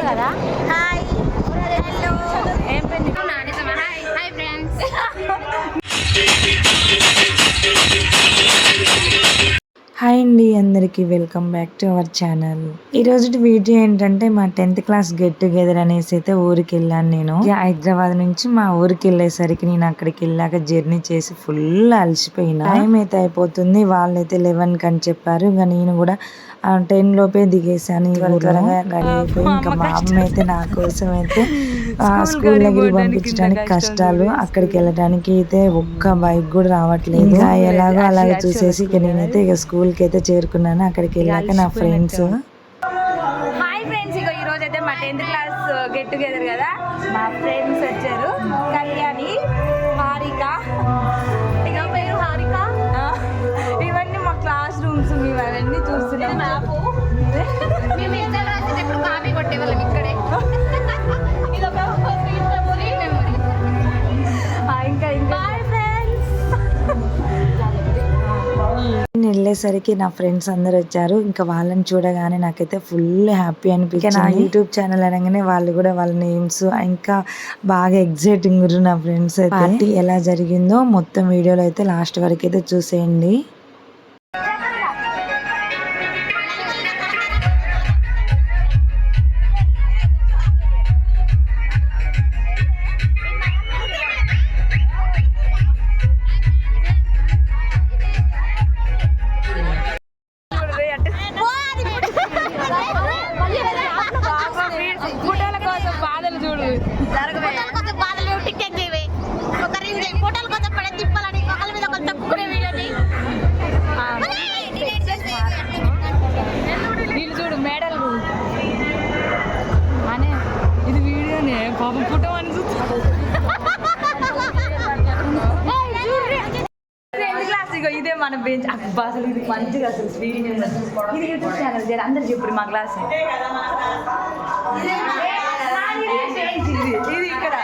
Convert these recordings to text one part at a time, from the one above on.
కదా? Hi hello ఏం పెళ్ళి హాయ్ అండి అందరికీ welcome back to our channel. ఈ రోజు వీడియో ఏంటంటే మా టెన్త్ క్లాస్ గెట్ టుగెదర్ అనేసి అయితే ఊరికి వెళ్ళాను నేను హైదరాబాద్ నుంచి మా ఊరికి వెళ్ళేసరికి నేను అక్కడికి వెళ్ళాక జర్నీ చేసి ఫుల్ అలసిపోయినా. టైం అయితే అయిపోతుంది వాళ్ళైతే లెవెన్కి అని చెప్పారు. ఇక నేను కూడా టెన్ లోపే దిగేసాను ఇక త్వరగా రెడీ అయిపోయి ఇంకా మా అమ్మ అయితే నా కోసం అయితే స్కూల్ దగ్గరికి పంపించడానికి కష్టాలు అక్కడికి వెళ్ళడానికి అయితే ఒక్క బైక్ కూడా రావట్లేదు. ఇంకా ఎలాగో అలాగే చూసేసి ఇక నేనైతే ఇక స్కూల్కి అయితే చేరుకున్నాను. అక్కడికి వెళ్ళాక నా ఫ్రెండ్స్. హాయ్ ఫ్రెండ్స్ ఇగో ఈ రోజు అయితే మా టెన్త్ క్లాస్ గెట్ టుగెదర్ కదా. మా ఫ్రెండ్స్ వచ్చారు. కళ్యాణి హారిక. ఇక పేరు హారిక. ఇవన్నీ మా క్లాస్ రూమ్స్ మేము అవన్నీ చూస్తున్నాం వెళ్ళేసరికి నా ఫ్రెండ్స్ అందరు వచ్చారు. ఇంకా వాళ్ళని చూడగానే నాకైతే ఫుల్ హ్యాపీ అనిపించింది. నా యూట్యూబ్ ఛానల్ అనగానే వాళ్ళు కూడా వాళ్ళ నేమ్స్ ఇంకా బాగా ఎగ్జైటింగ్ నా ఫ్రెండ్స్ అయితే పార్టీ ఎలా జరిగిందో మొత్తం వీడియోలో అయితే లాస్ట్ వరకు అయితే చూసేయండి. ఫోటోల కోసం బాధలు చూడు బాధలు చేయవే. ఫోటోల కోసం పడే తిప్పాలని మీద వీళ్ళు చూడు మేడలు. అనే ఇది వీడియోనే. పాపం ఫోటో మన బెంచ్ అబ్బా అసలు ఇది మంచిగా అసలు స్పీడ్ ఇది యూట్యూబ్ ఛానల్ జర అందరు చెప్పు మా క్లాస్ ఇది ఇక్కడ.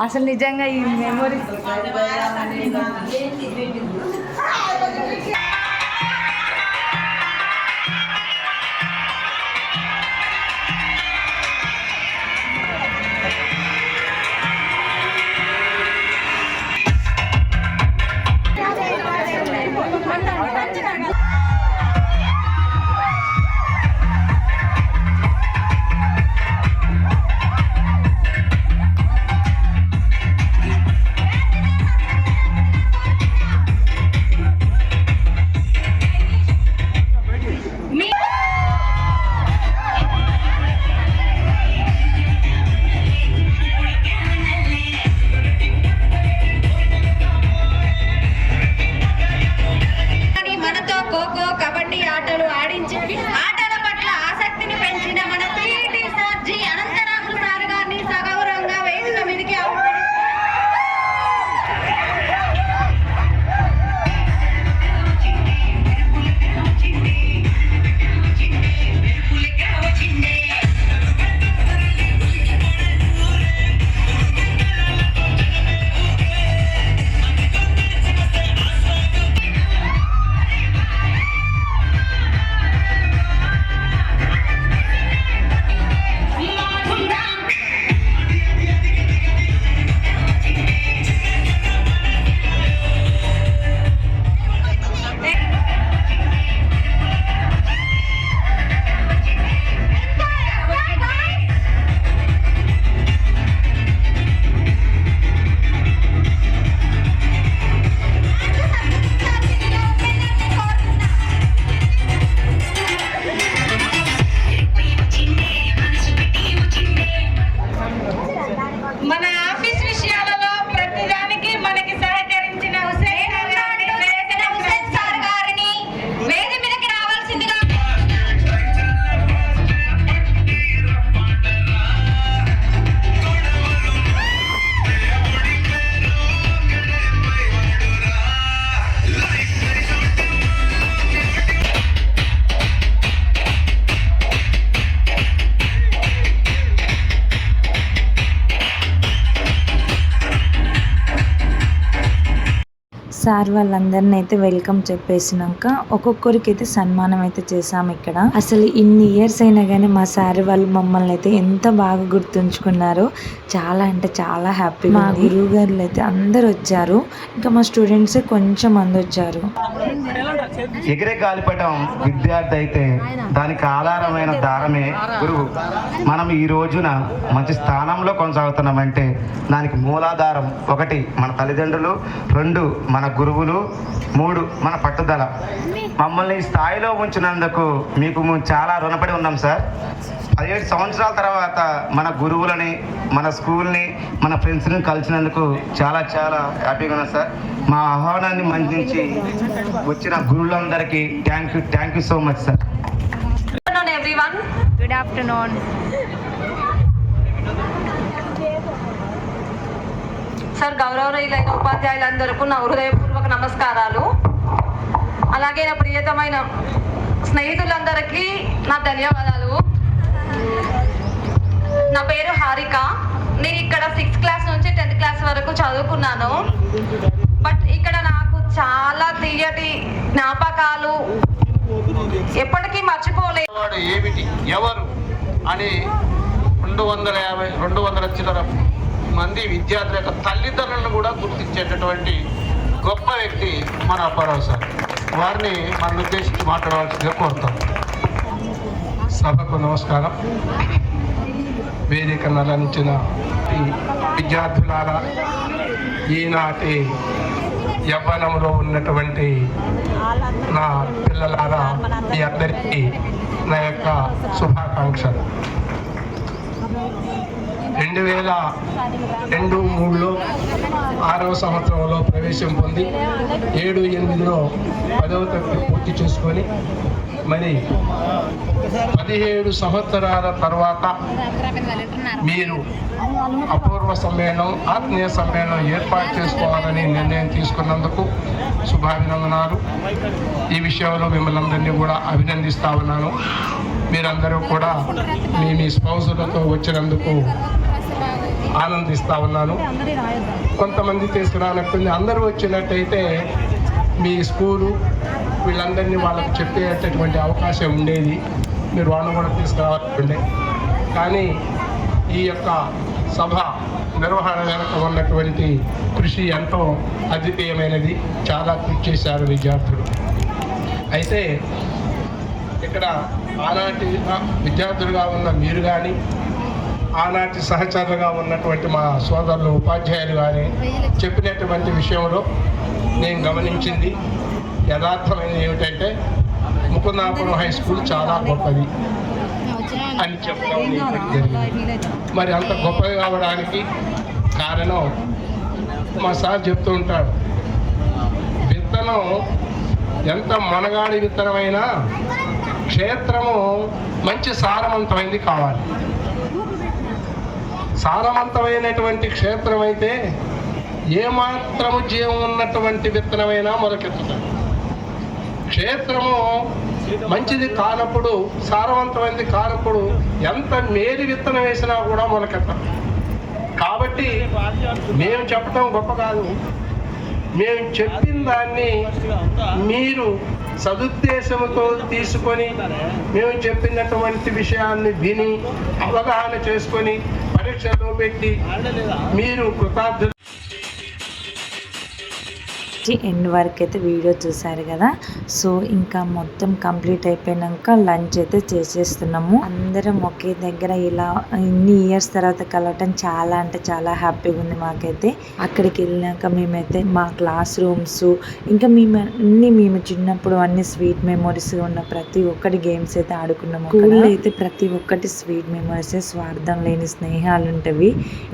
అసలు నిజంగా ఈ మెమొరీ సార్ వాళ్ళందరిని అయితే వెల్కమ్ చెప్పేసినాక ఒక్కొక్కరికి అయితే సన్మానం అయితే చేసాం ఇక్కడ. అసలు ఇన్ని ఇయర్స్ అయినా కానీ మా సార్ వాళ్ళు మమ్మల్ని అయితే ఎంత బాగా గుర్తుంచుకున్నారో చాలా అంటే చాలా హ్యాపీ మా గురువు గారులు అయితే అందరు వచ్చారు. ఇంకా మా స్టూడెంట్స్ కొంచెం మంది వచ్చారు. ఎగిరే గాలిపటం విద్యార్థి అయితే దానికి ఆధారమైన దారమే గురువు. మనం ఈ రోజున మంచి స్థానంలో కొనసాగుతున్నామంటే దానికి మూలాధారం ఒకటి మన తల్లిదండ్రులు రెండు మన గురువులు మూడు మన పట్టుదల. మమ్మల్ని ఈ స్థాయిలో ఉంచినందుకు మీకు మేము చాలా రుణపడి ఉన్నాం సార్. పదిహేడు సంవత్సరాల తర్వాత మన గురువులని మన స్కూల్ని మన ఫ్రెండ్స్ని కలిసినందుకు చాలా చాలా హ్యాపీగా ఉన్నాం సార్. మా ఆహ్వానాన్ని మన్నించి వచ్చిన గురువులందరికీ thank you thank you so much sir. Good afternoon sir గౌరవనీయులైన ఉపాధ్యాయులందరికీ నా హృదయపూర్వక నమస్కారాలు. అలాగే నా ప్రియతమైన స్నేహితులందరికీ నా ధన్యవాదాలు. నా పేరు హారిక. నేను ఇక్కడ సిక్స్త్ క్లాస్ నుంచి టెన్త్ క్లాస్ వరకు చదువుకున్నాను. బట్ ఇక్కడ నాకు చాలా తీయటి జ్ఞాపకాలు ఎప్పటికీ మర్చిపోలేదు వాడు ఏమిటి? ఎవరు? అని రెండు వందల యాభై రెండు వందల చిల్లర మంది విద్యార్థుల యొక్క తల్లిదండ్రులను కూడా గుర్తించేటటువంటి గొప్ప వ్యక్తి మన అప్పారావు సార్. వారిని మనం ఉద్దేశించి మాట్లాడవలసిందిగా కోరుతాం. సభకు నమస్కారం. వేదిక నలంచిన ఈ విద్యార్థులారా ఈనాటి యవ్వనంలో ఉన్నటువంటి నా పిల్లలారా మీ అందరికీ నా యొక్క శుభాకాంక్షలు. రెండు వేల రెండు మూడులో ఆరవ సంవత్సరంలో ప్రవేశం పొంది ఏడు ఎనిమిదిలో పదవ తరగతి పూర్తి చేసుకొని మరి పదిహేడు సంవత్సరాల తర్వాత మీరు అపూర్వ సమ్మేళనం ఆత్మీయ సమ్మేళనం ఏర్పాటు చేసుకోవాలని నిర్ణయం తీసుకున్నందుకు శుభాభినందనాలు. ఈ విషయంలో మిమ్మల్ని అందరినీ కూడా అభినందిస్తా ఉన్నాను. మీరందరూ కూడా మీ మీ స్పౌజులతో వచ్చినందుకు ఆనందిస్తా ఉన్నాను. కొంతమంది తీసుకురానట్టుంది. అందరూ వచ్చినట్టయితే మీ స్కూలు వీళ్ళందరినీ వాళ్ళకి చెప్పేటటువంటి అవకాశం ఉండేది. మీరు వాళ్ళని కూడా తీసుకురావాలండే కానీ ఈ యొక్క సభ నిర్వహణ వెనక ఉన్నటువంటి కృషి ఎంతో అద్వితీయమైనది. చాలా కృషి చేశారు విద్యార్థులు. అయితే ఇక్కడ ఆనాటి విద్యార్థులుగా ఉన్న మీరు కానీ ఆనాటి సహచరులుగా ఉన్నటువంటి మా సోదరులు ఉపాధ్యాయులు కానీ చెప్పినటువంటి విషయంలో నేను గమనించింది. యథార్థమైనది ఏమిటంటే ముకుందాపురం హై స్కూల్ చాలా గొప్పది అని చెప్పడం మరి అంత గొప్పది కావడానికి కారణం మా సార్ చెప్తూ ఉంటాడు. విత్తనం ఎంత మనగాడి విత్తనమైనా క్షేత్రము మంచి సారవంతమైంది కావాలి. సారవంతమైనటువంటి క్షేత్రం అయితే ఏమాత్రము జీవం ఉన్నటువంటి విత్తనమైనా మొలకెత్తుతుంది క్షేత్రము మంచిది కానప్పుడు సారవంతమైనది కానప్పుడు ఎంత మేలు విత్తనం వేసినా కూడా మొలకెత్తాం కాబట్టి మేము చెప్పటం గొప్ప కాదు. మేము చెప్పిన దాన్ని మీరు సదుద్దేశంతో తీసుకొని మేము చెప్పినటువంటి విషయాన్ని విని అవగాహన చేసుకొని పరీక్షలో పెట్టి మీరు కృతార్థులు ఎండ్ వరకు అయితే వీడియో చూసారు కదా. సో ఇంకా మొత్తం కంప్లీట్ అయిపోయినాక లంచ్ అయితే చేసేస్తున్నాము. అందరం ఒకే దగ్గర ఇలా ఇన్ని ఇయర్స్ తర్వాత కలవటం చాలా అంటే చాలా హ్యాపీగా ఉంది మాకైతే. అక్కడికి వెళ్ళినాక మేమైతే మా క్లాస్ రూమ్స్ ఇంకా మేము అన్ని మేము చిన్నప్పుడు అన్ని స్వీట్ మెమొరీస్ ఉన్న ప్రతి ఒక్కటి గేమ్స్ అయితే ఆడుకున్నాము స్కూల్లో అయితే ప్రతి ఒక్కటి స్వీట్ మెమొరీస్ స్వార్థం లేని స్నేహాలు ఉంటవి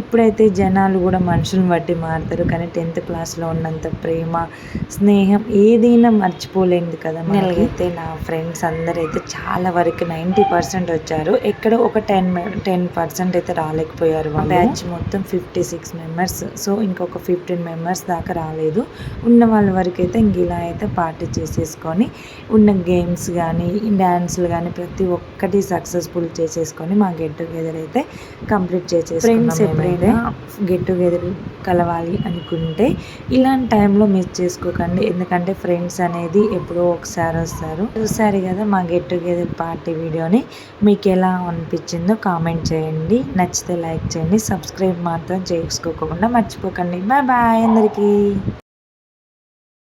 ఇప్పుడైతే జనాలు కూడా మనుషులను బట్టి మారుతారు. కానీ టెన్త్ క్లాస్లో ఉన్నంత ప్రేమ స్నేహం ఏదైనా మర్చిపోలేదు కదా అయితే నా ఫ్రెండ్స్ అందరూ అయితే చాలా వరకు నైంటీ పర్సెంట్ వచ్చారు. ఎక్కడ ఒక టెన్ టెన్ పర్సెంట్ అయితే రాలేకపోయారు బ్యాచ్ మొత్తం ఫిఫ్టీ సిక్స్ మెంబర్స్. సో ఇంకొక ఫిఫ్టీన్ మెంబర్స్ దాకా రాలేదు. ఉన్న వాళ్ళ వరకు అయితే ఇంక ఇలా అయితే పార్టీ చేసేసుకొని ఉన్న గేమ్స్ కానీ డ్యాన్స్లు కానీ ప్రతి ఒక్కటి సక్సెస్ఫుల్ చేసేసుకొని మా గెట్ టుగెదర్ అయితే కంప్లీట్ చేసేసుకున్నాం ఫ్రెండ్స్ ఎప్పుడైనా? గెట్ టుగెదర్ కలవాలి అనుకుంటే ఇలాంటి టైంలో మిస్ మిస్ చేసుకోకండి. ఎందుకంటే ఫ్రెండ్స్ అనేది ఎప్పుడో ఒకసారి వస్తారు. చూసారు కదా మా గెట్ టుగెదర్ పార్టీ వీడియోని. మీకు ఎలా అనిపించిందో కామెంట్ చేయండి. నచ్చితే లైక్ చేయండి. సబ్స్క్రైబ్ మాత్రం చేసుకోకుండా మర్చిపోకండి. బాయ్ బాయ్ అందరికీ.